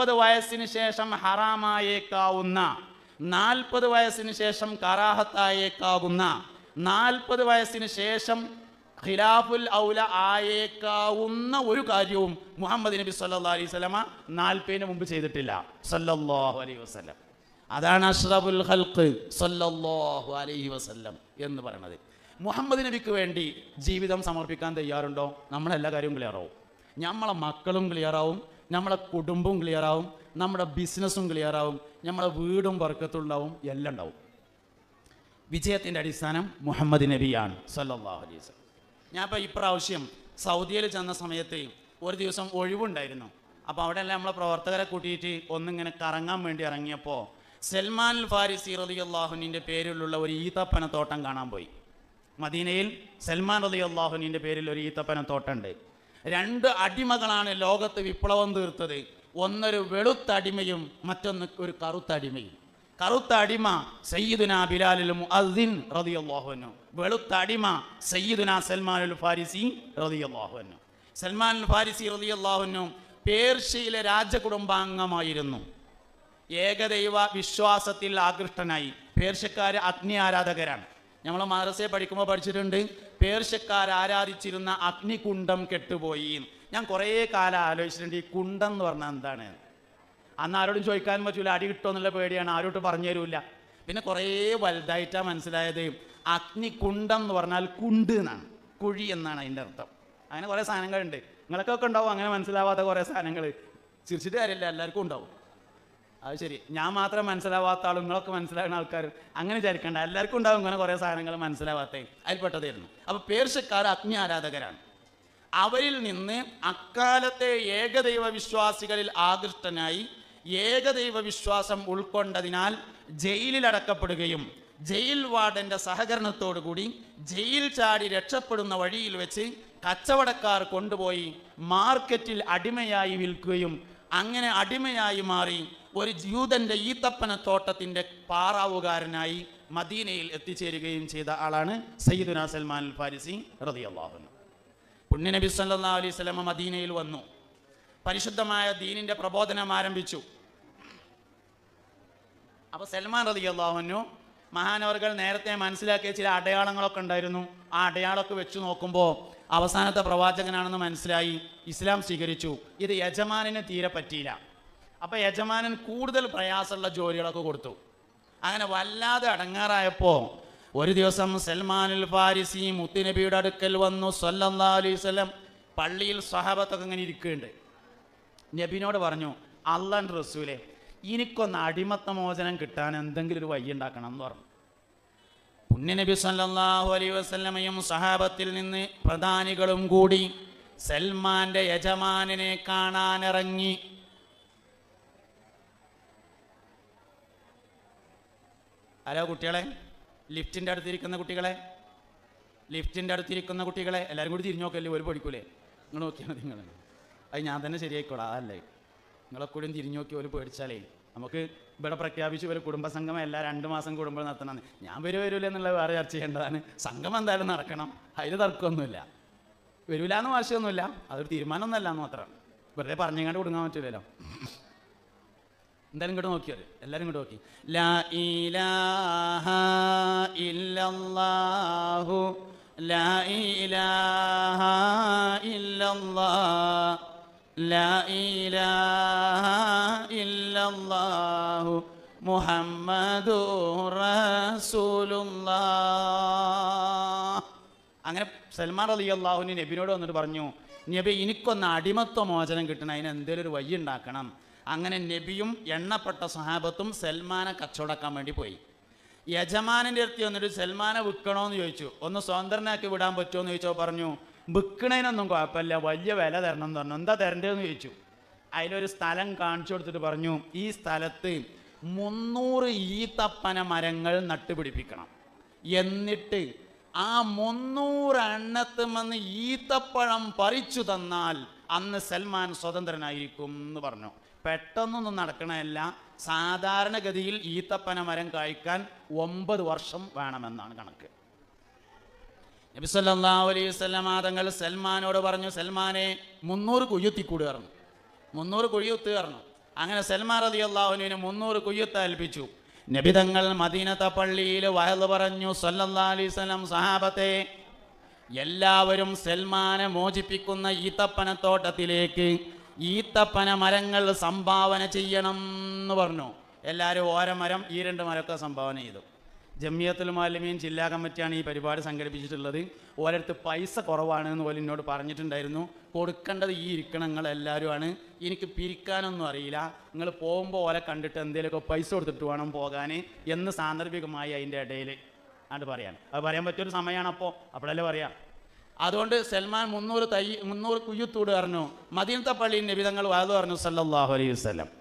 നാൽപ്പത് വയസ്സിന് ശേഷം ഹറാമായേക്കാവുന്ന നാൽപ്പത് വയസ്സിന് ശേഷം കറാഹത്തായേക്കാവുന്ന നാൽപ്പത് വയസ്സിന് ശേഷം ഖിലാഫുൽ ഔല ആയേക്കാവുന്ന ഒരു കാര്യവും മുഹമ്മദ് നബി സല്ലല്ലാഹു അലൈഹി വസല്ലമ നാൽപ്പതിന് മുമ്പ് ചെയ്തിട്ടില്ല. സല്ലല്ലാഹു അലൈഹി വസല്ലം. അതാണ് അഷ്റബുൽ ഖൽഖ് സല്ലല്ലാഹു അലൈഹി വസല്ലം എന്ന് പറയുന്നത് മുഹമ്മദ് നബിക്ക് വേണ്ടി ജീവിതം സമർപ്പിക്കാൻ തയ്യാറുണ്ടോ? നമ്മളെല്ലാ കാര്യവും ക്ലിയറാവും നമ്മളെ മക്കളും ക്ലിയറാവും നമ്മളെ കുടുംബവും ക്ലിയറാവും നമ്മുടെ ബിസിനസ്സും ക്ലിയറാവും നമ്മളെ വീടും വർക്കത്തുണ്ടാവും എല്ലാം ഉണ്ടാവും. വിജയത്തിന്റെ അടിസ്ഥാനം മുഹമ്മദ് നബിയാണ് സല്ലാഹു അലൈസ് ഞാൻ ഇപ്പോൾ ഇപ്രാവശ്യം സൗദിയിൽ ചെന്ന സമയത്ത് ഒരു ദിവസം ഒഴിവുണ്ടായിരുന്നു. അപ്പോൾ അവിടെ എല്ലാം നമ്മളെ പ്രവർത്തകരെ കൂട്ടിയിട്ട് ഒന്നിങ്ങനെ കറങ്ങാൻ വേണ്ടി ഇറങ്ങിയപ്പോൾ സൽമാൻ ഫാരിസി റതി അള്ളാഹുനിന്റെ പേരിലുള്ള ഒരു ഈത്തപ്പനത്തോട്ടം കാണാൻ പോയി. മദീനയിൽ സൽമാൻ റതി അള്ളാഹുനിന്റെ പേരിൽ ഒരു ഈത്തപ്പന തോട്ടമുണ്ട് രണ്ട് അടിമകളാണ് ലോകത്ത് വിപ്ലവം തീർത്തത്. ഒന്നൊരു വെളുത്ത അടിമയും മറ്റൊന്ന് ഒരു കറുത്ത അടിമയും. കറുത്ത അടിമ സയ്യിദുന ബിലാലിൽ മുഅദ്ദിൻ റളിയല്ലാഹു അൻഹു. വെളുത്ത അടിമ സയ്യിദുന സൽമാനുൽ ഫാരിസി റളിയല്ലാഹു അൻഹു. സൽമാൻ ഫാരിസി റളിയല്ലാഹു അൻഹു പേർഷ്യയിലെ രാജകുടുംബാംഗമായിരുന്നു. ഏകദൈവ വിശ്വാസത്തിൽ ആകൃഷ്ടനായി. പേർഷ്യക്കാർ അഗ്നി ആരാധകരാണ് നമ്മൾ മദ്രസയെ പഠിക്കുമ്പോൾ പഠിച്ചിട്ടുണ്ട് പേർഷ്യക്കാർ ആരാധിച്ചിരുന്ന അഗ്നികുണ്ഡം കെട്ടുപോയി ഞാൻ കുറേ കാലം ആലോചിച്ചിട്ടുണ്ട് ഈ കുണ്ടം എന്ന് പറഞ്ഞാൽ എന്താണ്? അന്ന് ആരോടും ചോദിക്കാൻ പറ്റൂല അടി കിട്ടുമോ എന്നുള്ള പേടിയാണ് ആരോട്ട് പറഞ്ഞു തരൂല. പിന്നെ കുറേ വലുതായിട്ടാണ് മനസ്സിലായത് അഗ്നികുണ്ഡം എന്ന് പറഞ്ഞാൽ കുണ്ട് എന്നാണ്. കുഴി എന്നാണ് അതിന്റെ അർത്ഥം. അങ്ങനെ കുറേ സാധനങ്ങളുണ്ട്. നിങ്ങൾക്കൊക്കെ ഉണ്ടാവും അങ്ങനെ മനസ്സിലാവാത്ത കുറേ സാധനങ്ങൾ ചിരിച്ചിട്ട് കാര്യമില്ല എല്ലാവർക്കും ഉണ്ടാവും. അത് ശരി. ഞാൻ മാത്രം മനസ്സിലാവാത്ത ആളും നിങ്ങളൊക്കെ മനസ്സിലാകുന്ന ആൾക്കാർ അങ്ങനെ വിചാരിക്കേണ്ട. എല്ലാവർക്കും ഉണ്ടാവും. ഇങ്ങനെ കുറേ സാധനങ്ങൾ മനസ്സിലാവാത്ത. അതിൽപ്പെട്ടതായിരുന്നു. അപ്പോൾ പേർഷ്യക്കാർ അഗ്നി ആരാധകരാണ് അവരിൽ നിന്ന് അക്കാലത്തെ ഏകദൈവ വിശ്വാസികളിൽ ആകൃഷ്ടനായി ഏകദൈവ വിശ്വാസം ഉൾക്കൊണ്ടതിനാൽ ജയിലിൽ അടക്കപ്പെടുകയും ജയിൽ വാർഡന്റെ സഹകരണത്തോടുകൂടി ജയിൽ ചാടി രക്ഷപ്പെടുന്ന വഴിയിൽ വെച്ച് കച്ചവടക്കാർ കൊണ്ടുപോയി മാർക്കറ്റിൽ അടിമയായി വിൽക്കുകയും അങ്ങനെ അടിമയായി മാറി ഒരു ജൂതന്റെ ഈത്തപ്പന തോട്ടത്തിന്റെ പാറാവുകാരനായി മദീനയിൽ എത്തിച്ചേരുകയും ചെയ്ത ആളാണ് സയ്യിദുന സൽമാൻ അൽ ഫാരിസി റളിയല്ലാഹു അൻഹു. പുണ്യനബി സല്ലാ അലൈഹി സ്വലമ മദീനയിൽ വന്നു. പരിശുദ്ധമായ ദീനിന്റെ പ്രബോധനം ആരംഭിച്ചു. അപ്പോൾ സൽമാൻ റളിയല്ലാഹു അൻഹു മഹാനവർകൾ നേരത്തെ മനസ്സിലാക്കിയ ചില അടയാളങ്ങളൊക്കെ ഉണ്ടായിരുന്നു. ആ അടയാളൊക്കെ വെച്ചു നോക്കുമ്പോൾ അവസാനത്തെ പ്രവാചകനാണെന്ന് മനസ്സിലായി. ഇസ്ലാം സ്വീകരിച്ചു. ഇത് യജമാനിന് തീരെ പറ്റിയില്ല. അപ്പോൾ യജമാനൻ കൂടുതൽ പ്രയാസമുള്ള ജോലികളൊക്കെ കൊടുത്തു. അങ്ങനെ വല്ലാതെ അടങ്ങാറായപ്പോൾ ഒരു ദിവസം സൽമാനുൽ ഫാരിസി മുത്തുനബിയുടെ അടുക്കൽ വന്നു സല്ലല്ലാഹു അലൈഹി വസല്ലം. പള്ളിയിൽ സഹാബത്തൊക്കെ ഇങ്ങനെ ഇരിക്കുന്നുണ്ട്. നബിനോട് പറഞ്ഞു അള്ളൻ റസൂലെ എനിക്കൊന്ന് അടിമത്ത മോചനം കിട്ടാൻ എന്തെങ്കിലും ഒരു വഴി ഉണ്ടാക്കണം എന്ന് പറഞ്ഞു. പുണ്യനബി സല്ലല്ലാഹു അലൈഹി വസല്ലമയും സഹാബത്തിൽ നിന്ന് പ്രധാനികളും കൂടി സൽമാന്റെ യജമാനനെ കാണാനിറങ്ങി. ഹലോ കുട്ടികളെ ലിഫ്റ്റിന്റെ അടുത്തിരിക്കുന്ന കുട്ടികളെ ലിഫ്റ്റിന്റെ അടുത്തിരിക്കുന്ന കുട്ടികളെ എല്ലാവരും കൂടി തിരിഞ്ഞു നോക്കല്ലേ ഒരു പഠിക്കൂലേ നിങ്ങൾ നോക്കിയാൽ മതി നിങ്ങൾ അത് ഞാൻ തന്നെ ശരിയായിക്കോളാം അതല്ലേ? നിങ്ങളെ കൂടിയും തിരിഞ്ഞു നോക്കി ഒരു പേടിച്ചാലേ നമുക്ക് ഇവിടെ പ്രഖ്യാപിച്ചു ഒരു കുടുംബസംഗമം എല്ലാ രണ്ട് മാസം കൂടുമ്പോൾ നടത്തണമെന്ന്. ഞാൻ വരും വരൂല എന്നുള്ളത് വേറെ ചർച്ച ചെയ്യേണ്ടതാണ്. സംഗമം എന്തായാലും നടക്കണം. അതിൽ തർക്കമൊന്നുമില്ല. വരൂല എന്ന് വാശിയൊന്നുമില്ല. അതൊരു തീരുമാനമൊന്നുമല്ല എന്ന് മാത്രം. വെറുതെ പറഞ്ഞങ്ങാണ്ട് കൊടുക്കാൻ പറ്റില്ലല്ലോ. എന്തായാലും ഇങ്ങോട്ട് നോക്കിയത്. എല്ലാവരും ഇങ്ങോട്ട് നോക്കി. ലാ ഇലാഹ ഇല്ലല്ലാഹു. ലാ ഇലാഹ ഇല്ലല്ലാഹ് ലാ ഇലാഹ ഇല്ലല്ലാഹു മുഹമ്മദുർ റസൂലുള്ളാഹ്. അങ്ങനെ സൽമാൻ അലി അള്ളാഹുവിന് നബിനോട് വന്നിട്ട് പറഞ്ഞു നബി എനിക്കൊന്ന് അടിമത്വ മോചനം കിട്ടണം അതിന് എന്തെങ്കിലും ഒരു വഴി ഉണ്ടാക്കണം. അങ്ങനെ നബിയും എണ്ണപ്പെട്ട സഹാബത്തും സൽമാനെ കച്ചവടക്കാൻ വേണ്ടി പോയി. യജമാനന്റെ അടുത്ത് വന്നിട്ട് സൽമാനെ വിൽക്കണോന്ന് ചോദിച്ചു. ഒന്ന് സ്വതന്ത്രനാക്കി വിടാൻ പറ്റുമോ? എന്ന് ചോദിച്ചോ പറഞ്ഞു വിൽക്കണതിനൊന്നും കുഴപ്പമില്ല. വലിയ വില തരണം എന്ന് പറഞ്ഞു. എന്താ തരേണ്ടതെന്ന് ചോദിച്ചു. അതിലൊരു സ്ഥലം കാണിച്ചു കൊടുത്തിട്ട് പറഞ്ഞു ഈ സ്ഥലത്ത് മുന്നൂറ് ഈത്തപ്പന മരങ്ങൾ നട്ടുപിടിപ്പിക്കണം. എന്നിട്ട് ആ മുന്നൂറ് എണ്ണത്തുമെന്ന് ഈത്തപ്പഴം പറിച്ചു തന്നാൽ അന്ന് സൽമാൻ സ്വതന്ത്രനായിരിക്കും എന്ന് പറഞ്ഞു. പെട്ടെന്നൊന്നും നടക്കണമല്ല സാധാരണഗതിയിൽ ഈത്തപ്പന മരം കായ്ക്കാൻ ഒമ്പത് വർഷം വേണമെന്നാണ് കണക്ക്. നബി സല്ലല്ലാഹു അലൈഹി തങ്ങൾ സൽമാനോട് പറഞ്ഞു സൽമാനെ മുന്നൂറ് കുയ്യുത്തിക്കൂട് പറഞ്ഞു. മുന്നൂറ് കുഴിയുത്ത് പറഞ്ഞു. അങ്ങനെ സൽമാൻ റതി അള്ളാഹുനുവിന് മുന്നൂറ് കുയ്യത്ത് ഏൽപ്പിച്ചു. നബിതങ്ങൾ മദീനത്ത പള്ളിയിൽ വയൽ പറഞ്ഞു സല്ലല്ലാ അലൈഹി സഹാബത്തെ എല്ലാവരും സൽമാനെ മോചിപ്പിക്കുന്ന ഈത്തപ്പനത്തോട്ടത്തിലേക്ക് ഈത്തപ്പന മരങ്ങൾ സംഭാവന ചെയ്യണം എന്ന് പറഞ്ഞു. എല്ലാവരും ഓരോ മരം ഈ രണ്ട് മരമൊക്കെ സംഭാവന ചെയ്തു. ജമിയത്തുൽ മാലിമീൻ ജില്ലാ കമ്മിറ്റിയാണ് ഈ പരിപാടി സംഘടിപ്പിച്ചിട്ടുള്ളത്. ഓരോരുത്തർ പൈസ കുറവാണ് എന്ന് പോലും എന്നോട് പറഞ്ഞിട്ടുണ്ടായിരുന്നു. കൊടുക്കേണ്ടത് ഈ ഇരിക്കണങ്ങൾ എല്ലാവരുമാണ്. എനിക്ക് പിരിക്കാനൊന്നും അറിയില്ല. നിങ്ങൾ പോകുമ്പോൾ ഓരെ കണ്ടിട്ട് എന്തെങ്കിലുമൊക്കെ പൈസ കൊടുത്തിട്ട് വേണം പോകാൻ എന്ന് സാന്ദർഭികമായി അതിന്റെ ഇടയിൽ അത് പറയാൻ അത് പറയാൻ പറ്റിയൊരു സമയമാണ് അപ്പോൾ അപ്പോഴല്ലേ പറയാം. അതുകൊണ്ട് സൽമാൻ മുന്നൂറ് തൈ മുന്നൂറ് കുയ്യത്തൂട് പറഞ്ഞു. മദീനത്തെ പള്ളിയിൽ നബിതങ്ങൾ വാതു പറഞ്ഞു സല്ലാഹു അലൈഹി വസല്ലം.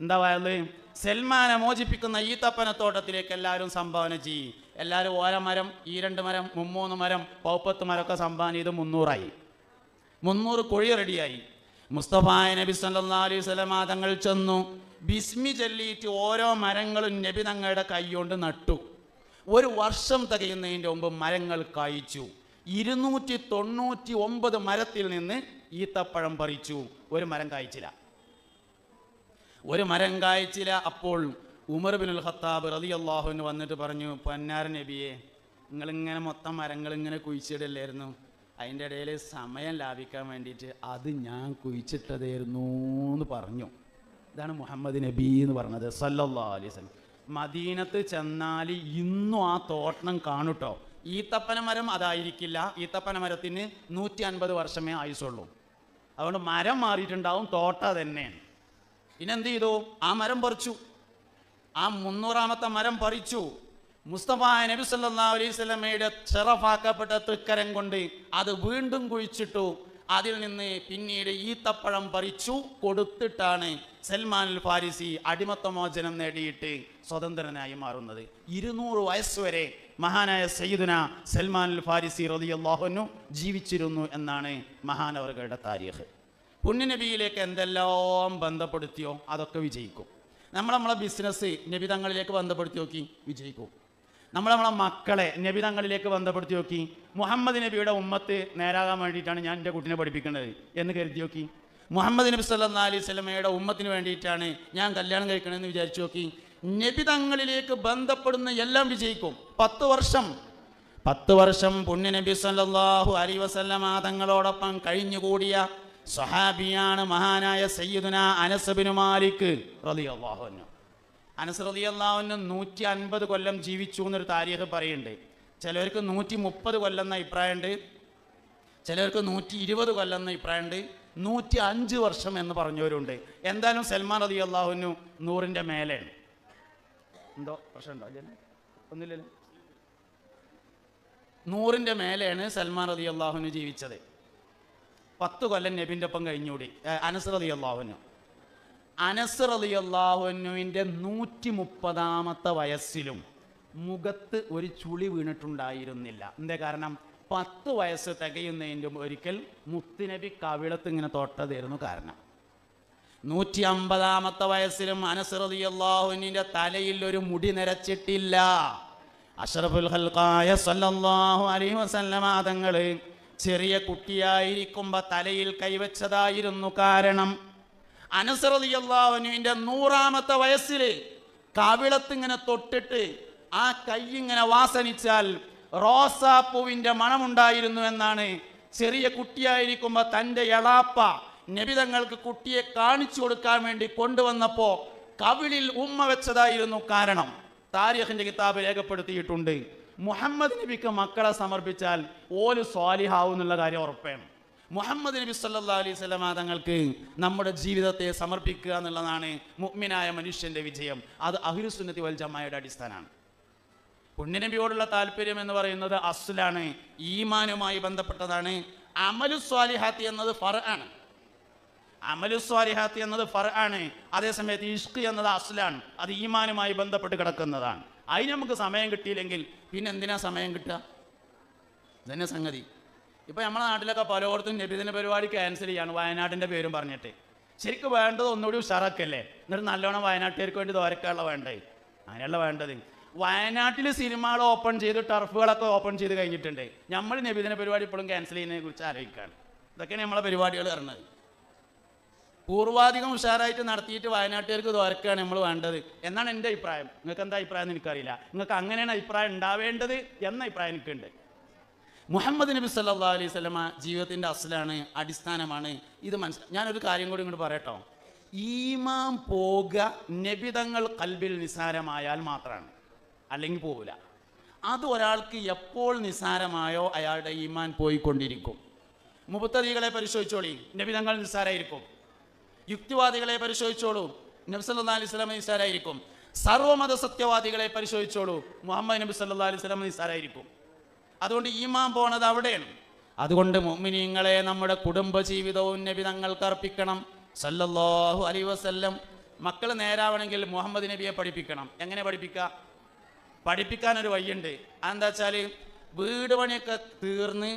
എന്താ പറയുന്നത് സൽമാനെ മോചിപ്പിക്കുന്ന ഈ തപ്പനത്തോട്ടത്തിലേക്ക് എല്ലാവരും സംഭാവന ചെയ്യും എല്ലാവരും ഓര മരം ഈ രണ്ട് മരം മുമ്മൂന്ന് മരം പൗപ്പത്ത് മരമൊക്കെ സംഭാവന ചെയ്ത് മുന്നൂറായി. മുന്നൂറ് കുഴി റെഡിയായി. മുസ്തഫായ നബി സല്ലാ അലൈഹി വസല്ലം തങ്ങൾ ചെന്നു. ബിസ്മി ചൊല്ലിയിട്ട് ഓരോ മരങ്ങളും നബി തങ്ങളുടെ കൈകൊണ്ട് നട്ടു. ഒരു വർഷം തികയുന്നതിന്റെ മുമ്പ് മരങ്ങൾ കായ്ച്ചു. ഇരുന്നൂറ്റി തൊണ്ണൂറ്റി ഒമ്പത് മരത്തിൽ നിന്ന് ഈത്തപ്പഴം പറിച്ചു. ഒരു മരം കായ്ച്ചില്ല. ഒരു മരം കായ്ച്ചില്ല അപ്പോൾ ഉമർ ബിനുൽ ഖത്താബ് റതി അള്ളാഹുവിന് വന്നിട്ട് പറഞ്ഞു പന്നാര നബിയെ നിങ്ങളിങ്ങനെ മൊത്തം മരങ്ങൾ ഇങ്ങനെ കുഴിച്ചിടല്ലായിരുന്നു അതിന്റെ ഇടയിൽ സമയം ലാഭിക്കാൻ വേണ്ടിയിട്ട് അത് ഞാൻ കുഴിച്ചിട്ടതായിരുന്നു എന്ന് പറഞ്ഞു. ഇതാണ് മുഹമ്മദ് നബി എന്ന് പറഞ്ഞത് സല്ലല്ലാ വസല്ലം. മദീനത്ത് ചെന്നാൽ ഇന്നും ആ തോട്ടം കാണുട്ടോ. ഈത്തപ്പന മരം അതായിരിക്കില്ല. ഈത്തപ്പന മരത്തിന് നൂറ്റി അൻപത് വർഷമേ ആയുസുള്ളൂ അതുകൊണ്ട് മരം മാറിയിട്ടുണ്ടാവും തോട്ട തന്നെയാണ്. പിന്നെന്ത് ചെയ്തു ആ മരം പറിച്ചു. ആ മുന്നൂറാമത്തെ മരം പറിച്ചു. മുസ്തഫ നബി സല്ലാ അലൈഹി സ്വലമയുടെ ചെറഫാക്കപ്പെട്ട തൃക്കരം കൊണ്ട് അത് വീണ്ടും കുഴിച്ചിട്ടു. അതിൽ നിന്ന് പിന്നീട് ഈത്തപ്പഴം പറിച്ചു കൊടുത്തിട്ടാണ് സൽമാൻ അൽ ഫാരിസി അടിമത്തമോചനം നേടിയിട്ട് സ്വതന്ത്രനായി മാറുന്നത്. ഇരുന്നൂറ് വയസ്സുവരെ മഹാനായ സയ്യിദുന സൽമാൻ അൽ ഫാരിസി റതിയല്ലാഹുനു ജീവിച്ചിരുന്നു എന്നാണ് മഹാനവറുകളുടെ താരീഖ്. പുണ്യനബിയിലേക്ക് എന്തെല്ലാം ബന്ധപ്പെടുത്തിയോ അതൊക്കെ വിജയിക്കും. നമ്മൾ നമ്മളെ ബിസിനസ് നബിതങ്ങളിലേക്ക് ബന്ധപ്പെടുത്തി നോക്കി വിജയിക്കും. നമ്മൾ നമ്മളെ മക്കളെ നബിതങ്ങളിലേക്ക് ബന്ധപ്പെടുത്തി നോക്കി മുഹമ്മദ് നബിയുടെ ഉമ്മത്ത് നേരാകാൻ വേണ്ടിയിട്ടാണ് ഞാൻ എന്റെ കുട്ടിനെ പഠിപ്പിക്കേണ്ടത് എന്ന് കരുതി നോക്കി. മുഹമ്മദ് നബി സല്ലാ അലൈഹി സ്വലമയുടെ ഉമ്മത്തിന് വേണ്ടിയിട്ടാണ് ഞാൻ കല്യാണം കഴിക്കണമെന്ന് വിചാരിച്ചു നോക്കി. നബിതങ്ങളിലേക്ക് ബന്ധപ്പെടുന്ന എല്ലാം വിജയിക്കും. പത്ത് വർഷം. പത്ത് വർഷം പുണ്യനബി സല്ലല്ലാഹു അലൈഹി വസല്ലമ തങ്ങളോടൊപ്പം കഴിഞ്ഞുകൂടിയ സഹാബിയാണ് മഹാനായ സയ്യിദുന അനസ് ബിൻ മാലിക് റളിയല്ലാഹു അൻഹു. അനസ് റലി അൻഹു നൂറ്റി അൻപത് കൊല്ലം ജീവിച്ചു എന്നൊരു താരീഖ് പറയുന്നുണ്ട്. ചിലവർക്ക് നൂറ്റി മുപ്പത് കൊല്ലം എന്ന അഭിപ്രായമുണ്ട്. ചിലവർക്ക് നൂറ്റി ഇരുപത് കൊല്ലം എന്ന അഭിപ്രായമുണ്ട്. നൂറ്റി അഞ്ച് വർഷം എന്ന് പറഞ്ഞവരുണ്ട്. എന്തായാലും സൽമാൻ റലി അള്ളാഹുനു നൂറിന്റെ മേലെയാണ്. എന്തോ പ്രശ്നമുണ്ടോ? അല്ലേ? ഒന്നുമില്ലല്ലോ? നൂറിന്റെ മേലെയാണ് സൽമാൻ റലി അള്ളാഹുനു ജീവിച്ചത്. പത്ത് കൊല്ലം നബിന്റെ ഒപ്പം കഴിഞ്ഞൂടി. ഏ, അനസ് റതി അള്ളാഹുനു അനസ് റതി അള്ളാഹുനുവിന്റെ നൂറ്റി മുപ്പതാമത്തെ വയസ്സിലും മുഖത്ത് ഒരു ചുളി വീണിട്ടുണ്ടായിരുന്നില്ല. എന്താ കാരണം? പത്ത് വയസ്സ് തികയുന്നതിന്റെ ഒരിക്കൽ മുത്തുനബി കവിളത്ത് ഇങ്ങനെ തൊട്ടതായിരുന്നു കാരണം. നൂറ്റി അമ്പതാമത്തെ വയസ്സിലും അള്ളാഹുവിന്റെ തലയിൽ ഒരു മുടി നിരച്ചിട്ടില്ല. അഷറഫുൽ ഹൽക്കായ സല്ലല്ലാഹു അലൈഹി വസല്ലമ തങ്ങൾ ചെറിയ കുട്ടിയായിരിക്കുമ്പോൾ തലയിൽ കൈവച്ചതായിരുന്നു കാരണം. അനസ്രതി അള്ളാഹുവിന്റെ നൂറാമത്തെ വയസ്സിൽ കവിളത്തിങ്ങനെ തൊട്ടിട്ട് ആ കൈ ഇങ്ങനെ വാസനിച്ചാൽ റോസാപ്പൂവിന്റെ മണമുണ്ടായിരുന്നു എന്നാണ്. ചെറിയ കുട്ടിയായിരിക്കുമ്പോൾ തന്റെ എളാപ്പ നബിതങ്ങൾക്ക് കുട്ടിയെ കാണിച്ചു കൊടുക്കാൻ വേണ്ടി കൊണ്ടുവന്നപ്പോൾ കവിളിൽ ഉമ്മ വെച്ചതായിരുന്നു കാരണം. താരിഖിന്റെ കിതാബ് രേഖപ്പെടുത്തിയിട്ടുണ്ട്. മുഹമ്മദ് നബിക്ക് മക്കളെ സമർപ്പിച്ചാൽ ഓൽ സ്വാലിഹാവും എന്നുള്ള കാര്യം ഉറപ്പാണ്. മുഹമ്മദ് നബി സല്ലാ അലൈഹി സ്വലമ തങ്ങൾക്ക് നമ്മുടെ ജീവിതത്തെ സമർപ്പിക്കുക എന്നുള്ളതാണ് മുഗ്മിനായ മനുഷ്യന്റെ വിജയം. അത് അഹിരുസുന്നതി വൽ ജമായുടെ അടിസ്ഥാനമാണ്. പുണ്യനബിയോടുള്ള താല്പര്യം എന്ന് പറയുന്നത് അസ്ലാണ് ഈമാനുമായി ബന്ധപ്പെട്ടതാണ്. അമലു സ്വാലിഹാത്തി എന്നത് ഫർ ആണ്. അമലു സ്വാലിഹാത്തി എന്നത് ഫർ ആണ്. അതേസമയത്ത് ഇഷ്ക് എന്നത് അസ്ലാണ് അത് ഈമാനുമായി ബന്ധപ്പെട്ട് കിടക്കുന്നതാണ്. അതിന് നമുക്ക് സമയം കിട്ടിയില്ലെങ്കിൽ പിന്നെ എന്തിനാ സമയം കിട്ടുക? ഇതന്നെ സംഗതി. ഇപ്പം നമ്മുടെ നാട്ടിലൊക്കെ പലയിടത്തും നബിദിന പരിപാടി ക്യാൻസൽ ചെയ്യാണ് വയനാടിന്റെ പേരും പറഞ്ഞിട്ട്. ശരിക്കും വേണ്ടത് ഒന്നുകൂടി ഉഷാറാക്കല്ലേ? എന്നിട്ട് നല്ലോണം വയനാട്ടുകാർക്ക് വേണ്ടി ദോരക്കാനുള്ള വേണ്ടേ? അങ്ങനെയുള്ള വേണ്ടത്. വയനാട്ടിൽ സിനിമകൾ ഓപ്പൺ ചെയ്ത് ടർഫുകളൊക്കെ ഓപ്പൺ ചെയ്ത് കഴിഞ്ഞിട്ടുണ്ട്. നമ്മൾ നബിദിന പരിപാടി ഇപ്പോഴും ക്യാൻസൽ ചെയ്യുന്നതിനെ കുറിച്ച് ആലോചിക്കുകയാണ് ഇതൊക്കെയാണ് നമ്മളെ പരിപാടികൾ പറഞ്ഞത്. പൂർവാധികം ഉഷാറായിട്ട് നടത്തിയിട്ട് വയനാട്ടുകാർക്ക് തോരക്കുകയാണ് നമ്മൾ വേണ്ടത്. എന്നാണ് എന്റെ അഭിപ്രായം. നിങ്ങൾക്ക് എന്താ അഭിപ്രായം എന്ന് എനിക്കറിയില്ല. നിങ്ങൾക്ക് അങ്ങനെയാണ് അഭിപ്രായം ഉണ്ടാവേണ്ടത് എന്ന അഭിപ്രായം എനിക്കുണ്ട്. മുഹമ്മദ് നബി സല്ലാ അലൈഹി സ്വലമ ജീവിതത്തിന്റെ അസലാണ് അടിസ്ഥാനമാണ്. ഇത് മനസ്സിലാക്കി ഞാനൊരു കാര്യം കൂടി ഇങ്ങോട്ട് പറയട്ടോ. ഈമാം പോക നബിതങ്ങൾ കൽബിൽ നിസാരമായാൽ മാത്രമാണ്. അല്ലെങ്കിൽ പോവില്ല. അത് ഒരാൾക്ക് എപ്പോൾ നിസാരമായോ അയാളുടെ ഈമാൻ പോയിക്കൊണ്ടിരിക്കും. മുപ്പത്തതികളെ പരിശോധിച്ചോളി. നബിതങ്ങൾ നിസാരായിരിക്കും യുക്തിവാദികളെ പരിശോധിച്ചോളൂ. നബി സല്ലാ അലൈഹി സ്വലം നിസാരായിരിക്കും സർവമത സത്യവാദികളെ പരിശോധിച്ചോളൂ. മുഹമ്മദ് നബി സല്ലാ അലൈഹി സ്വലം നിസാരായിരിക്കും അതുകൊണ്ട് ഈമാൻ പോണത് അവിടെയാണ്. അതുകൊണ്ട് മുഅ്മിനീങ്ങളെ നമ്മുടെ കുടുംബ ജീവിതവും നബി തങ്ങൾക്ക് അർപ്പിക്കണം. സല്ലല്ലാഹു അലൈഹി വസല്ലം. മക്കൾ നേരാവണമെങ്കിൽ മുഹമ്മദ് നബിയെ പഠിപ്പിക്കണം. എങ്ങനെ പഠിപ്പിക്കുക പഠിപ്പിക്കാൻ ഒരു വഴിയുണ്ട്. അതെന്താ വെച്ചാൽ വീട് പണിയൊക്കെ തീർന്ന്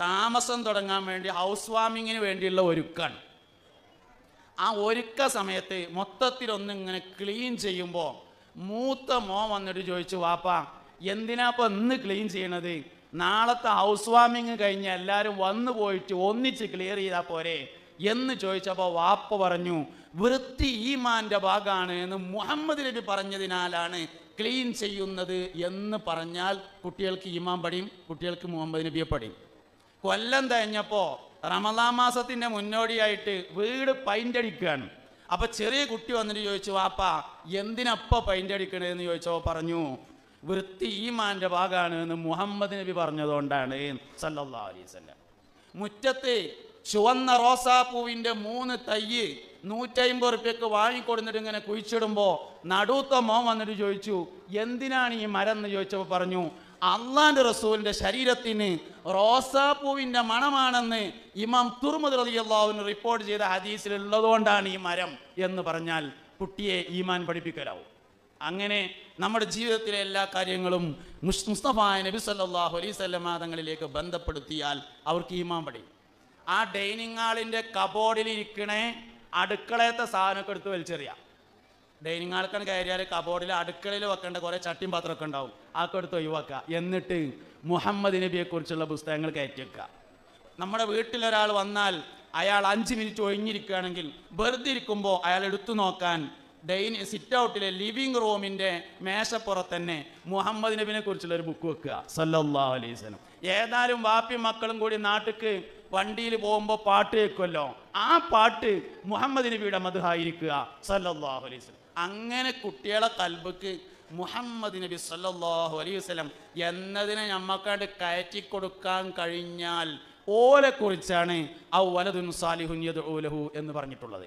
താമസം തുടങ്ങാൻ വേണ്ടി ഹൗസ് വാമിങ്ങിന് വേണ്ടിയുള്ള ഒരുക്കാണ്. ആ ഒരുക്ക സമയത്ത് മൊത്തത്തിലൊന്നിങ്ങനെ ക്ലീൻ ചെയ്യുമ്പോൾ മൂത്ത മോൻ വന്നിട്ട് ചോദിച്ചു വാപ്പ എന്തിനാ ഇപ്പൊ ഇന്ന് ക്ലീൻ ചെയ്യണത്? നാളത്തെ ഹൗസ് വാമിങ് കഴിഞ്ഞ് എല്ലാവരും വന്നു പോയിട്ട് ഒന്നിച്ച് ക്ലിയർ ചെയ്താൽ പോരെ? എന്ന് ചോദിച്ചപ്പോൾ വാപ്പ പറഞ്ഞു വൃത്തി ഈമാന്റെ ഭാഗമാണ് എന്ന് മുഹമ്മദ് നബി പറഞ്ഞതിനാലാണ് ക്ലീൻ ചെയ്യുന്നത് എന്ന് പറഞ്ഞാൽ കുട്ടികൾക്ക് ഈമാൻ പടിയും കുട്ടികൾക്ക് മുഹമ്മദ് നബിയെ പടിയും. കൊല്ലം കഴിഞ്ഞപ്പോൾ റമദാൻ മാസത്തിന്റെ മുന്നോടിയായിട്ട് വീട് പൈന്റ് അടിക്കുകയാണ് അപ്പൊ ചെറിയ കുട്ടി വന്നിട്ട് ചോദിച്ചു വാപ്പ എന്തിനപ്പ പൈന്റ് അടിക്കണേന്ന് ചോദിച്ചോ പറഞ്ഞു വൃത്തി ഈമാന്റെ ഭാഗമാണ് എന്ന് മുഹമ്മദ് നബി പറഞ്ഞതുകൊണ്ടാണ്. സല്ലല്ലാഹു അലൈഹി വസല്ലം. മുറ്റത്ത് ചുവന്ന റോസാപ്പൂവിന്റെ മൂന്ന് തയ്യ് നൂറ്റമ്പത് റുപ്യക്ക് വാങ്ങിക്കൊടുന്നിട്ട് ഇങ്ങനെ കുഴിച്ചിടുമ്പോൾ നടുത്ത മോൻ വന്നിട്ട് ചോദിച്ചു എന്തിനാണ് ഈ മരം? എന്ന് ചോദിച്ചപ്പോൾ പറഞ്ഞു അള്ളാന്റെ റസൂലിന്റെ ശരീരത്തിന് റോസാപ്പൂവിന്റെ മണമാണെന്ന് ഇമാം തുർമുദ് അള്ളാഹുവിന് റിപ്പോർട്ട് ചെയ്ത ഹദീസിൽ ഉള്ളതുകൊണ്ടാണ് ഈ മരം എന്ന് പറഞ്ഞാൽ കുട്ടിയെ ഈമാൻ പഠിപ്പിക്കലാവും. അങ്ങനെ നമ്മുടെ ജീവിതത്തിലെ എല്ലാ കാര്യങ്ങളും മുസ്തഫായ നബി സല്ലല്ലാഹു അലൈഹി സ്വലമ തങ്ങളിലേക്ക് ബന്ധപ്പെടുത്തിയാൽ അവർക്ക് ഈമാൻ പഠിക്കും ആ ഡൈനിങ് ഹാളിന്റെ കബോർഡിൽ ഇരിക്കണേ അടുക്കളയത്തെ സാധനമൊക്കെ എടുത്ത് വലിച്ചെറിയാം. ഡൈനിങ് ഹാൾക്കാണ് കയറിയാൽ കബോർഡിൽ അടുക്കളയിൽ വെക്കേണ്ട കുറേ ചട്ടിയും പാത്രമൊക്കെ ഉണ്ടാവും. അതൊക്കെ എടുത്ത് ഒഴിവാക്കുക. എന്നിട്ട് മുഹമ്മദ് നബിയെ കുറിച്ചുള്ള പുസ്തകങ്ങൾ കയറ്റി വെക്കുക. നമ്മുടെ വീട്ടിലൊരാൾ വന്നാൽ അയാൾ അഞ്ച് മിനിറ്റ് ഒഴിഞ്ഞിരിക്കുകയാണെങ്കിൽ വെറുതെ ഇരിക്കുമ്പോൾ അയാൾ എടുത്തു നോക്കാൻ ഡൈനി സിറ്റ് ഔട്ടിലെ ലിവിങ് റൂമിന്റെ മേശപ്പുറത്ത് തന്നെ മുഹമ്മദ് നബിനെ കുറിച്ചുള്ള ഒരു ബുക്ക് വെക്കുക. സല്ലാ അലൈസ്ലം ഏതായാലും വാപ്പി മക്കളും കൂടി നാട്ടിക്ക് വണ്ടിയിൽ പോകുമ്പോൾ പാട്ട് കേൾക്കുമല്ലോ. ആ പാട്ട് മുഹമ്മദ് നബിയുടെ മധുഹായിരിക്കുക സല്ലല്ലാഹു അലൈഹി വസല്ലം. അങ്ങനെ കുട്ടികളെ കൽബക്ക് മുഹമ്മദ് നബി സല്ലാഹു അലൈഹി വസല്ലം എന്നതിനെ നമ്മക്കാണ്ട് കയറ്റി കൊടുക്കാൻ കഴിഞ്ഞാൽ ഓലെ കുറിച്ചാണ് ഔ വലതുൻ സാലിഹുൻ ഓലഹു ലഹു എന്ന് പറഞ്ഞിട്ടുള്ളത്.